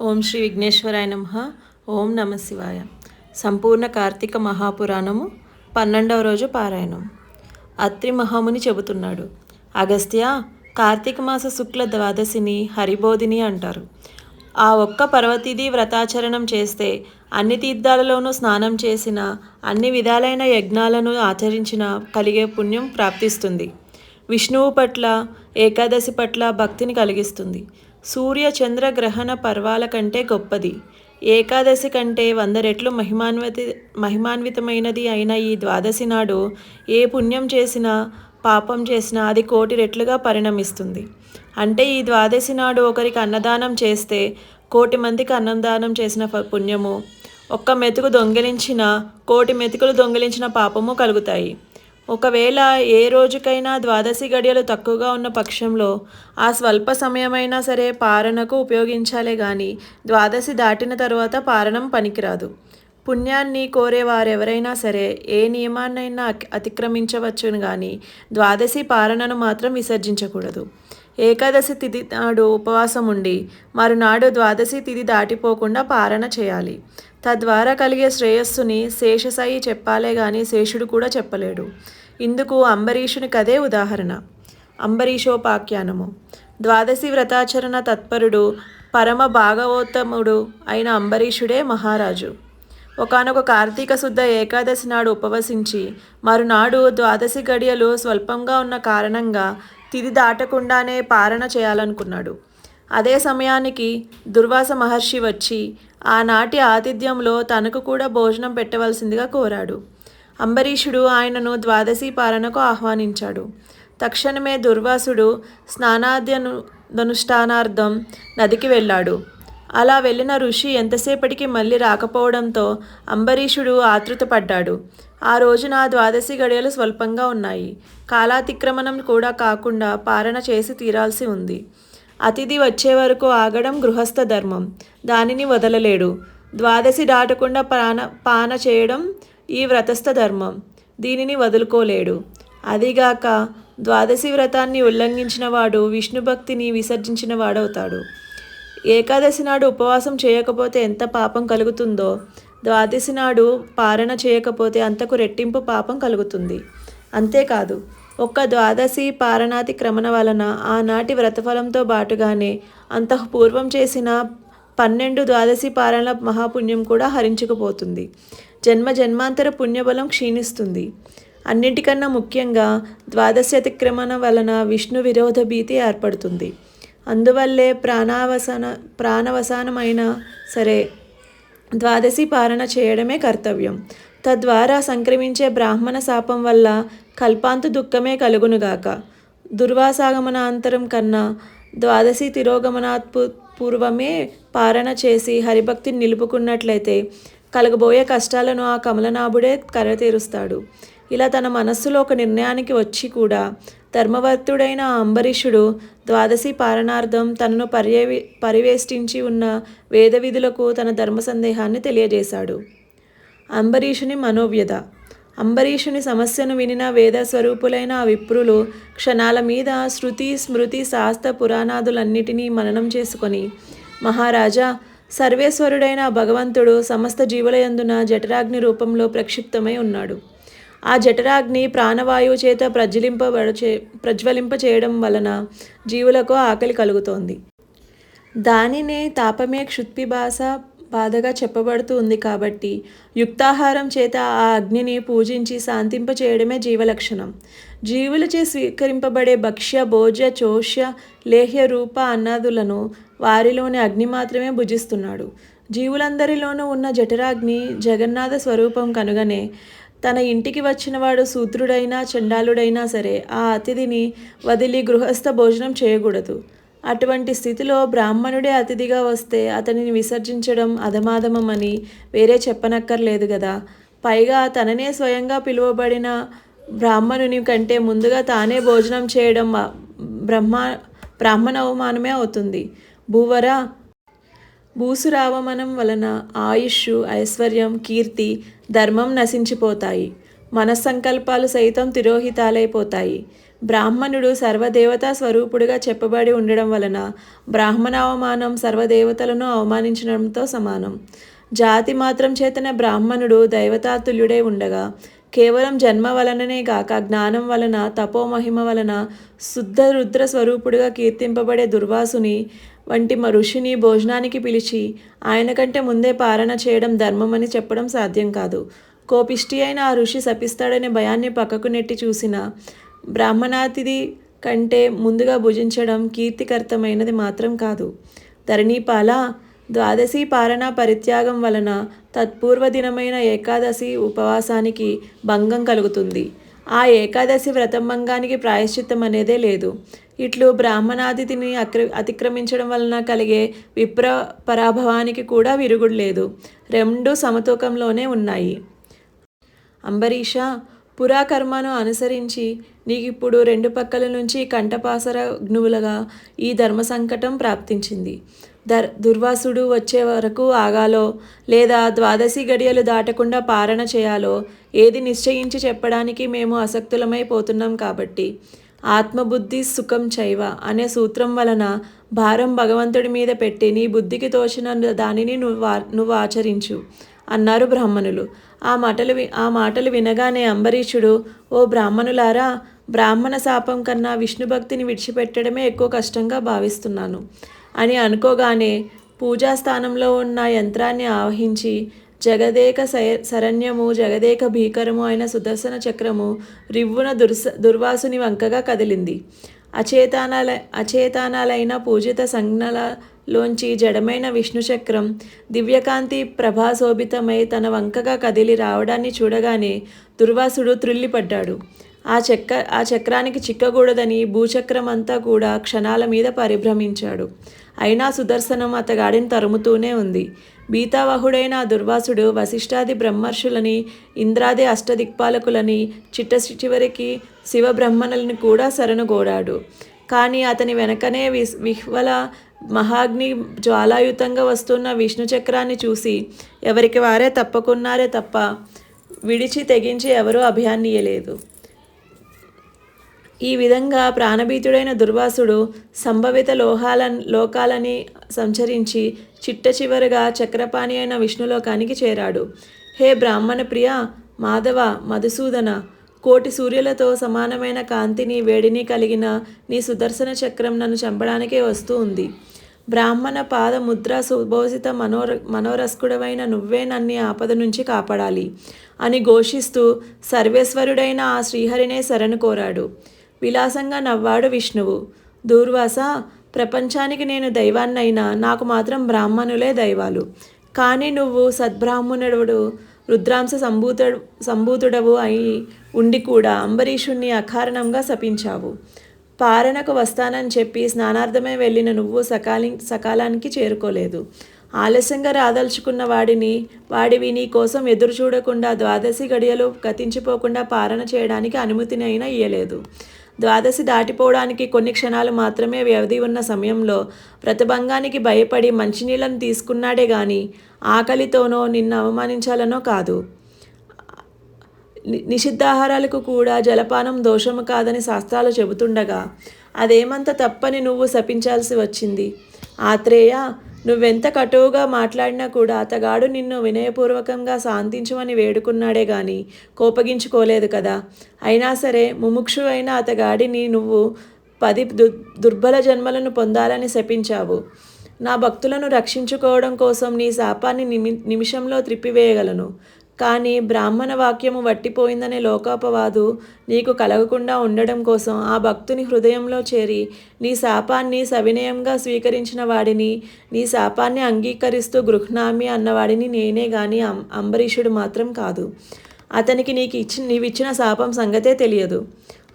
ఓం శ్రీ విఘ్నేశ్వరాయ నమ. ఓం నమ శివాయ. సంపూర్ణ కార్తీక మహాపురాణము పన్నెండవ రోజు పారాయణం. అత్రి మహాముని చెబుతున్నాడు అగస్త్య కార్తీక మాస శుక్ల ద్వాదశిని హరిబోధిని అంటారు. ఆ ఒక్క పర్వతిది వ్రతాచరణం చేస్తే అన్ని తీర్థాలలోనూ స్నానం చేసిన అన్ని విధాలైన యజ్ఞాలను ఆచరించిన కలిగే పుణ్యం ప్రాప్తిస్తుంది. విష్ణువు పట్ల ఏకాదశి పట్ల భక్తిని కలిగిస్తుంది. సూర్య చంద్ర గ్రహణ పర్వాల కంటే గొప్పది. ఏకాదశి కంటే వంద రెట్లు మహిమాన్విత మహిమాన్వితమైనది అయిన ఈ ద్వాదశి నాడు ఏ పుణ్యం చేసినా పాపం చేసినా అది కోటి రెట్లుగా పరిణమిస్తుంది. అంటే ఈ ద్వాదశి నాడు ఒకరికి అన్నదానం చేస్తే కోటి మందికి అన్నదానం చేసిన పుణ్యము ఒక్క మెతుకు దొంగిలించిన కోటి మెతుకులు దొంగిలించిన పాపము కలుగుతాయి. ఒకవేళ ఏ రోజుకైనా ద్వాదశి గడియలు తక్కువగా ఉన్న పక్షంలో ఆ స్వల్ప సమయమైనా సరే పారణకు ఉపయోగించాలే గాని ద్వాదశి దాటిన తర్వాత పారణం పనికిరాదు. పుణ్యాన్ని కోరేవారెవరైనా సరే ఏ నియమాన్నైనా అతిక్రమించవచ్చును కానీ ద్వాదశి పారణను మాత్రం విసర్జించకూడదు. ఏకాదశి తిథి నాడు ఉపవాసం ఉండి మరునాడు ద్వాదశి తిథి దాటిపోకుండా పారణ చేయాలి. తద్వారా కలిగే శ్రేయస్సుని శేషసాయి చెప్పాలే గాని శేషుడు కూడా చెప్పలేడు. ఇందుకు అంబరీషుని కదే ఉదాహరణ. అంబరీషోపాఖ్యానము. ద్వాదశి వ్రతాచరణ తత్పరుడు పరమ భాగవోత్తముడు అయిన అంబరీషుడే మహారాజు. ఒకానొక కార్తీక శుద్ధ ఏకాదశి నాడు ఉపవసించి మరునాడు ద్వాదశి గడియలు స్వల్పంగా ఉన్న కారణంగా తిది దాటకుండానే పారణ చేయాలనుకున్నాడు. అదే సమయానికి దుర్వాస మహర్షి వచ్చి ఆనాటి ఆతిథ్యంలో తనకు కూడా భోజనం పెట్టవలసిందిగా కోరాడు. అంబరీషుడు ఆయనను ద్వాదశి పాలనకు ఆహ్వానించాడు. తక్షణమే దుర్వాసుడు స్నానాద్యను ధనుష్ఠానార్థం నదికి వెళ్ళాడు. అలా వెళ్ళిన ఋషి ఎంతసేపటికి మళ్ళీ రాకపోవడంతో అంబరీషుడు ఆతృతపడ్డాడు. ఆ రోజున ద్వాదశి గడియలు స్వల్పంగా ఉన్నాయి. కాలాతిక్రమణం కూడా కాకుండా పాలన చేసి తీరాల్సి ఉంది. అతిథి వచ్చే వరకు ఆగడం గృహస్థ ధర్మం. దానిని వదలలేడు. ద్వాదశి దాటకుండా పాన పాన చేయడం ఈ వ్రతస్థ ధర్మం. దీనిని వదులుకోలేడు. అదిగాక ద్వాదశి వ్రతాన్ని ఉల్లంఘించిన వాడు విష్ణు భక్తిని విసర్జించిన వాడవుతాడు. ఏకాదశి నాడు ఉపవాసం చేయకపోతే ఎంత పాపం కలుగుతుందో ద్వాదశి నాడు పారణ చేయకపోతే అంతకు రెట్టింపు పాపం కలుగుతుంది. అంతేకాదు ఒక్క ద్వాదశి పారణాతి క్రమణ వలన ఆనాటి వ్రతఫలంతో బాటుగానే అంతః పూర్వం చేసిన పన్నెండు ద్వాదశి పారణ మహాపుణ్యం కూడా హరించుకుపోతుంది. జన్మ జన్మాంతర పుణ్యబలం క్షీణిస్తుంది. అన్నిటికన్నా ముఖ్యంగా ద్వాదశి అతిక్రమణ వలన విష్ణు విరోధ భీతి ఏర్పడుతుంది. అందువల్లే ప్రాణావసాన ప్రాణవసానమైన సరే ద్వాదశి పాలన చేయడమే కర్తవ్యం. తద్వారా సంక్రమించే బ్రాహ్మణ శాపం వల్ల కల్పాంతు దుఃఖమే కలుగునుగాక. దుర్వాసాగమనాంతరం కన్నా ద్వాదశి తిరోగమనాత్ పూర్వమే పారణ చేసి హరిభక్తిని నిలుపుకున్నట్లయితే కలగబోయే కష్టాలను ఆ కమలనాభుడే కరతీరుస్తాడు. ఇలా తన మనస్సులో ఒక నిర్ణయానికి వచ్చి కూడా ధర్మవర్తుడైన అంబరీషుడు ద్వాదశి పారణార్థం తనను పర్యవి పరివేష్టించి ఉన్న వేద విధులకు తన ధర్మ సందేహాన్ని తెలియజేశాడు. అంబరీషుని మనోవ్యధ. అంబరీషుని సమస్యను వినిన వేద స్వరూపులైన ఆ విప్రులు క్షణాల మీద శృతి స్మృతి శాస్త్ర పురాణాదులన్నిటినీ మననం చేసుకొని మహారాజా సర్వేశ్వరుడైన భగవంతుడు సమస్త జీవుల యందున జఠరాగ్ని రూపంలో ప్రక్షిప్తమై ఉన్నాడు. ఆ జఠరాగ్ని ప్రాణవాయువు చేత ప్రజ్వలింపబడచే ప్రజ్వలింప చేయడం వలన జీవులకు ఆకలి కలుగుతోంది. దానినే తాపమే క్షుత్పిభాస బాధగా చెప్పబడుతూ ఉంది కాబట్టి యుక్తాహారం చేత ఆ అగ్నిని పూజించి శాంతింప చేయడమే జీవలక్షణం. జీవులచే స్వీకరింపబడే భక్ష్య భోజ్య చోష్య లేహ్య రూప అన్నాదులను వారిలోని అగ్ని మాత్రమే భుజిస్తున్నాడు. జీవులందరిలోనూ ఉన్న జఠరాగ్ని జగన్నాథ స్వరూపం కనుగనే తన ఇంటికి వచ్చినవాడు సూత్రుడైనా చండాలుడైనా సరే ఆ అతిథిని వదిలి గృహస్థ భోజనం చేయకూడదు. అటువంటి స్థితిలో బ్రాహ్మణుడే అతిథిగా వస్తే అతనిని విసర్జించడం అధమాధమమని వేరే చెప్పనక్కర్లేదు కదా పైగా తననే స్వయంగా పిలువబడిన బ్రాహ్మణుని కంటే ముందుగా తానే భోజనం చేయడం బ్రహ్మ బ్రాహ్మణ అవమానమే అవుతుంది. భూవరా. భూసురావమనం వలన ఆయుష్ ఐశ్వర్యం కీర్తి ధర్మం నశించిపోతాయి. మనస్సంకల్పాలు సైతం తిరోహితాలైపోతాయి బ్రాహ్మణుడు సర్వదేవతా స్వరూపుడుగా చెప్పబడి ఉండడం వలన బ్రాహ్మణ అవమానం సర్వదేవతలను అవమానించడంతో సమానం. జాతి మాత్రం చేతన బ్రాహ్మణుడు దైవతాతుల్యుడై ఉండగా కేవలం జన్మ వలననే గాక జ్ఞానం వలన తపోమహిమ వలన శుద్ధ రుద్ర స్వరూపుడుగా కీర్తింపబడే దుర్వాసుని వంటి మ ఋషిని భోజనానికి పిలిచి ఆయన కంటే ముందే పారణ చేయడం ధర్మమని చెప్పడం సాధ్యం కాదు. కోపిష్టి అయిన ఆ ఋషి శపిస్తాడనే భయాన్ని పక్కకు నెట్టి చూసిన బ్రాహ్మణాతిథి కంటే ముందుగా భుజించడం కీర్తికర్తమైనది మాత్రం కాదు. ధరణీపాల ద్వాదశి పారణ పరిత్యాగం వలన తత్పూర్వ దినమైన ఏకాదశి ఉపవాసానికి భంగం కలుగుతుంది. ఆ ఏకాదశి వ్రతం భంగానికి ప్రాయశ్చిత్తం అనేదే లేదు. ఇట్లు బ్రాహ్మణాతిథిని అక్ర అతిక్రమించడం వలన కలిగే విప్ర పరాభవానికి కూడా విరుగుడు లేదు. రెండు సమతూకంలోనే ఉన్నాయి. అంబరీష పురాకర్మను అనుసరించి నీకిప్పుడు రెండు పక్కల నుంచి కంటపాసర గ్నువులుగా ఈ ధర్మ సంకటం ప్రాప్తించింది. దర్ దుర్వాసుడు వచ్చే వరకు ఆగాలో లేదా ద్వాదశి గడియలు దాటకుండా పారణ చేయాలో ఏది నిశ్చయించి చెప్పడానికి మేము అసక్తులమైపోతున్నాం కాబట్టి. ఆత్మబుద్ధి సుఖం చైవ అనే సూత్రం వలన భారం భగవంతుడి మీద పెట్టి నీ బుద్ధికి తోచిన దానిని నువ్వు నువ్వు ఆచరించు అన్నారు బ్రాహ్మణులు. ఆ మాటలు వి ఆ మాటలు వినగానే అంబరీషుడు ఓ బ్రాహ్మణులారా బ్రాహ్మణ శాపం కన్నా విష్ణు భక్తిని విడిచిపెట్టడమే ఎక్కువ కష్టంగా భావిస్తున్నాను. అని అనుకోగానే పూజాస్థానంలో ఉన్న యంత్రాన్ని ఆవహించి జగదేక శరణ్యము జగదేక భీకరము అయిన సుదర్శన చక్రము రివ్వున దుర్స దుర్వాసుని వంకగా కదిలింది. అచేతనాల అచేతానాలైన పూజిత సంజ్ఞలలోంచి జడమైన విష్ణుచక్రం దివ్యకాంతి ప్రభాశోభితమై తన వంకగా కదిలి రావడాన్ని చూడగానే దుర్వాసుడు త్రుల్లిపడ్డాడు. ఆ చక్ర ఆ చక్రానికి చిక్కకూడదని భూచక్రం అంతా కూడా క్షణాల మీద పరిభ్రమించాడు. అయినా సుదర్శనం అతగాడిని తరుముతూనే ఉంది. బీతావహుడైన ఆ దుర్వాసుడు వశిష్ఠాది బ్రహ్మర్షులని ఇంద్రాది అష్టదిక్పాలకులని చిట్ట చివరికి శివబ్రహ్మణులని కూడా శరణుగోడాడు. కానీ అతని వెనకనే వి విహ్వల మహాగ్ని జ్వాలాయుతంగా వస్తున్న విష్ణు చక్రాన్ని చూసి ఎవరికి వారే తప్పకున్నారే తప్ప విడిచి తెగించి ఎవరూ అభియాన్నీయలేదు ఈ విధంగా ప్రాణభీతుడైన దుర్వాసుడు సంభవిత లోహాల లోకాలని సంచరించి చిట్ట చివరగా చక్రపాణి అయిన విష్ణులోకానికి చేరాడు. హే బ్రాహ్మణ ప్రియ మాధవ మధుసూదన కోటి సూర్యులతో సమానమైన కాంతిని వేడిని కలిగిన నీ సుదర్శన చక్రం నన్ను చంపడానికే వస్తూ ఉంది. బ్రాహ్మణ పాద ముద్ర సుభోషిత మనోర మనోరస్కుడవైన నువ్వే నన్ని ఆపద నుంచి కాపాడాలి అని ఘోషిస్తూ సర్వేశ్వరుడైన ఆ శ్రీహరినే శరణు కోరాడు. విలాసంగా నవ్వాడు విష్ణువు. దూర్వాస ప్రపంచానికి నేను దైవాన్నైనా నాకు మాత్రం బ్రాహ్మణులే దైవాలు. కానీ నువ్వు సద్బ్రాహ్మణుడు రుద్రాంశ సంభూతుడు సంభూతుడవు అయి ఉండి కూడా అంబరీషుణ్ణి అకారణంగా శపించావు. పారణకు వస్తానని చెప్పి స్నానార్థమే వెళ్ళిన నువ్వు సకాలి సకాలానికి చేరుకోలేదు. ఆలస్యంగా రాదలుచుకున్న వాడిని వాడివి నీ కోసం ఎదురు చూడకుండా ద్వాదశి గడియలు గతించిపోకుండా పారణ చేయడానికి అనుమతినైనా ఇయ్యలేదు. ద్వాదశి దాటిపోవడానికి కొన్ని క్షణాలు మాత్రమే వ్యవధి ఉన్న సమయంలో ప్రతిభంగానికి భయపడి మంచినీళ్ళను తీసుకున్నాడే గాని ఆకలితోనో నిన్ను అవమానించాలనో కాదు. ని- నిషిద్ధాహారాలకు కూడా జలపానం దోషము కాదని శాస్త్రాలు చెబుతుండగా అదేమంత తప్పని నువ్వు శపించాల్సి వచ్చింది? ఆత్రేయ నువ్వెంత కటువుగా మాట్లాడినా కూడా అతగాడు నిన్ను వినయపూర్వకంగా శాంతించమని వేడుకున్నాడే గాని కోపగించుకోలేదు కదా. అయినా సరే ముముక్షు అయిన అతగాడిని నువ్వు పది దు దుర్బల జన్మలను పొందాలని శపించావు. నా భక్తులను రక్షించుకోవడం కోసం నీ శాపాన్ని నిమి నిమిషంలో త్రిప్పివేయగలను. కానీ బ్రాహ్మణ వాక్యము వట్టిపోయిందనే లోకోపవాదు. నీకు కలగకుండా ఉండడం కోసం ఆ భక్తుని హృదయంలో చేరి నీ శాపాన్ని సవినయంగా స్వీకరించిన వాడిని నీ శాపాన్ని అంగీకరిస్తూ గృహ్ణామి అన్నవాడిని నేనే గాని అం అంబరీషుడు మాత్రం కాదు. అతనికి నీకు ఇచ్చి నీవిచ్చిన శాపం సంగతే తెలియదు.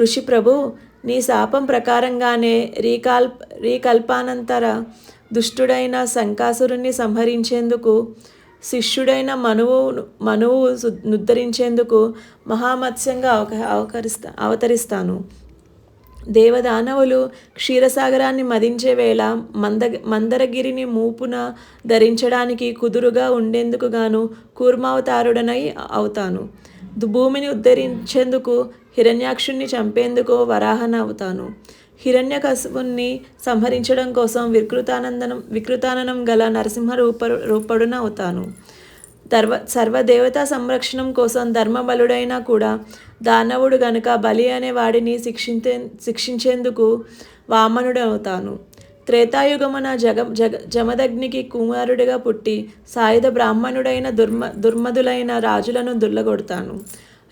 ఋషి ప్రభు నీ శాపం ప్రకారంగానే రీకాల్ రీకల్పానంతర దుష్టుడైన శంకాసురుణ్ణి సంహరించేందుకు శిష్యుడైన మనువు మనువు ఉద్ధరించేందుకు మహామత్స్యంగా అవక అవకరిస్తా అవతరిస్తాను. దేవదానవులు క్షీరసాగరాన్ని మదించే వేళ మంద మందరగిరిని మూపున ధరించడానికి కుదురుగా ఉండేందుకు గాను కూర్మావతారుడనై అవుతాను. భూమిని ఉద్ధరించేందుకు హిరణ్యాక్షుణ్ణి చంపేందుకు వరాహన అవుతాను. హిరణ్యకశపుణ్ణి సంహరించడం కోసం వికృతానందనం వికృతాననం గల నరసింహ రూప రూపడున అవుతాను. సర్వ సర్వదేవతా సంరక్షణం కోసం ధర్మబలుడైనా కూడా దానవుడు గనుక బలి అనే వాడిని శిక్షించే శిక్షించేందుకు వామనుడవుతాను. త్రేతాయుగమున జగ జగ జమదగ్నికి కుమారుడిగా పుట్టి సాయుధ బ్రాహ్మణుడైన దుర్మ దుర్మదులైన రాజులను దుల్లగొడతాను.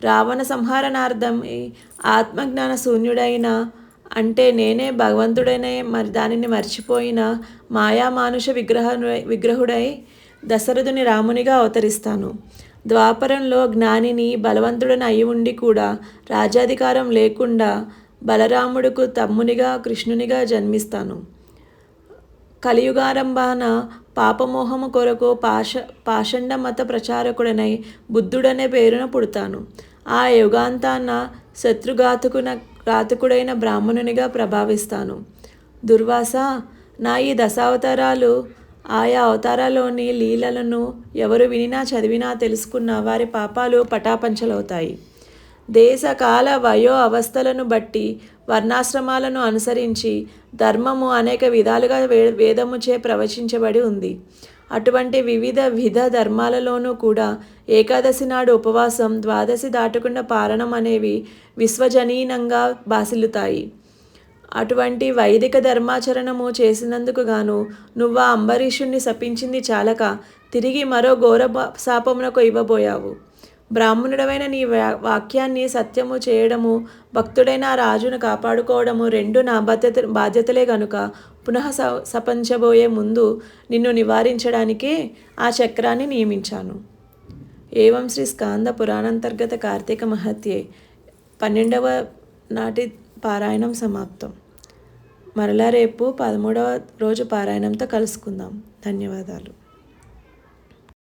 రావణ సంహారణార్థం ఈ ఆత్మజ్ఞాన శూన్యుడైన అంటే నేనే భగవంతుడనే మరి దానిని మర్చిపోయిన మాయామానుష విగ్రహ విగ్రహుడై దశరథుని రామునిగా అవతరిస్తాను. ద్వాపరంలో జ్ఞానిని బలవంతుడని అయి ఉండి కూడా రాజ్యాధికారం లేకుండా బలరాముడుకు తమ్మునిగా కృష్ణునిగా జన్మిస్తాను. కలియుగారంభాన పాపమోహము కొరకు పాష పాషండ మత ప్రచారకుడనై బుద్ధుడనే పేరున పుడతాను. ఆ యుగాంతాన శత్రుఘాతుకున ఘాతకుడైన బ్రాహ్మణునిగా ప్రభావిస్తాను. దుర్వాస నా ఈ దశావతారాలు ఆయా అవతారాల్లోని లీలలను ఎవరు వినినా చదివినా తెలుసుకున్న వారి పాపాలు పటాపంచలవుతాయి. దేశకాల వయో అవస్థలను బట్టి వర్ణాశ్రమాలను అనుసరించి ధర్మము అనేక విధాలుగా వే వేదముచే ప్రవచించబడి ఉంది. అటువంటి వివిధ విధ ధర్మాలలోనూ కూడా ఏకాదశి నాడు ఉపవాసం ద్వాదశి దాటకుండా పారణం అనేవి విశ్వజనీనంగా బాసిల్లుతాయి. అటువంటి వైదిక ధర్మాచరణము చేసినందుకు గాను నువ్వు ఆ అంబరీషుణ్ణి శపించింది చాలక తిరిగి మరో ఘోర శాపమునకు ఇవ్వబోయావు. బ్రాహ్మణుడమైన నీ వా- వాక్యాన్ని సత్యము చేయడము భక్తుడైన రాజును కాపాడుకోవడము రెండు నా బాధ్యత బాధ్యతలే గనుక పునః స సపంచబోయే ముందు నిన్ను నివారించడానికే ఆ చక్రాన్ని నియమించాను. ఏవం శ్రీ స్కాంద పురాణాంతర్గత కార్తీక మహత్యే పన్నెండవ నాటి పారాయణం సమాప్తం. మరలా రేపు పదమూడవ రోజు పారాయణంతో కలుసుకుందాం. ధన్యవాదాలు.